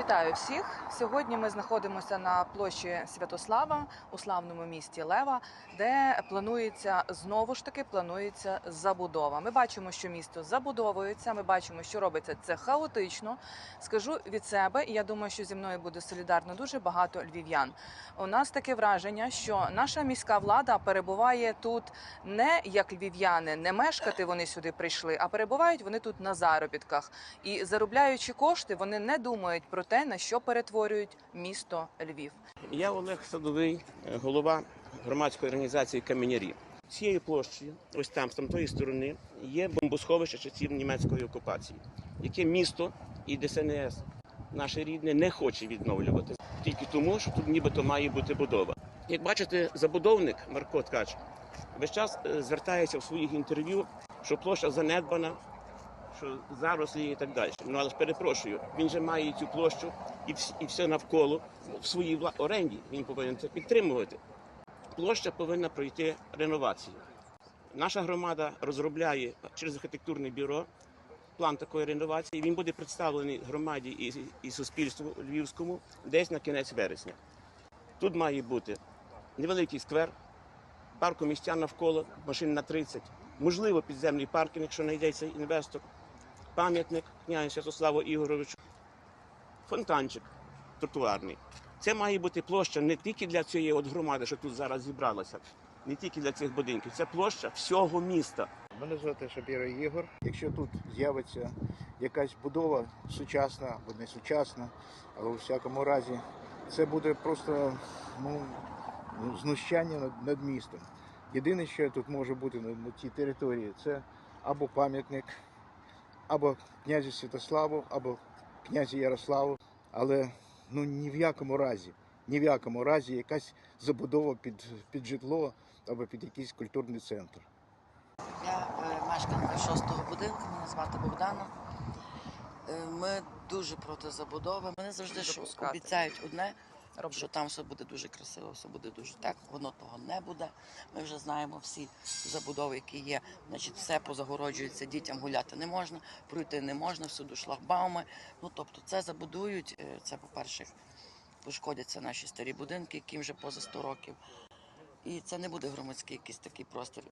Вітаю всіх! Сьогодні ми знаходимося на площі Святослава у славному місті Лева, де планується знову ж таки планується забудова. Ми бачимо, що місто забудовується. Ми бачимо, що робиться це хаотично. Скажу від себе, і я думаю, що зі мною буде солідарно дуже багато львів'ян. У нас таке враження, що наша міська влада перебуває тут не як львів'яни, не мешкати вони сюди прийшли, а перебувають вони тут на заробітках. І заробляючи кошти, вони не думають про те, на що перетворюють місто Львів. Я Олег Садовий, голова громадської організації Каменярі. Цією площею, ось там, з тамтої сторони, є бомбосховище часів німецької окупації, яке місто і ДСНС, наше рідне, не хоче відновлювати. Тільки тому, що тут нібито має бути будова. Як бачите, забудовник Марко Ткач весь час е, звертається в своїх інтерв'ю, що площа занедбана, що зарослі і так далі. Ну але ж перепрошую, він же має цю площу і, і все навколо в своїй вла- оренді. Він повинен це підтримувати. Площа повинна пройти реновацію. Наша громада розробляє через архітектурне бюро план такої реновації. Він буде представлений громаді і, і суспільству львівському десь на кінець вересня. Тут має бути невеликий сквер, паркомістя навколо, машин на 30, можливо, підземний паркінг, якщо знайдеться інвестор, пам'ятник князю Святославу Ігоровичу, фонтанчик тротуарний. Це має бути площа не тільки для цієї от громади, що тут зараз зібралася, не тільки для цих будинків, це площа всього міста. Мене звати Шапіра Ігор. Якщо тут з'явиться якась будова сучасна або не сучасна, але у всякому разі, це буде просто ну, ну, знущання над, містом. Єдине, що тут може бути на, тій території, це або пам'ятник, або князю Святославу, або князю Ярославу, але ну ні в якому разі, ні в якому разі якась забудова під, під житло або під якийсь культурний центр. Я е, мешканка шостого будинку, мене звати Богдана. Е, Ми дуже проти забудови. Вони завжди обіцяють одне, Що там все буде дуже красиво, все буде дуже так. Воно того не буде. Ми вже знаємо всі забудови, які є. Значить, все позагороджується, дітям гуляти не можна, пройти не можна, всюди шлагбауми. Ну тобто, це забудують. е, Це, по-перше, пошкодяться наші старі будинки, яким вже поза 100 років. І це не буде громадський якийсь такий простір.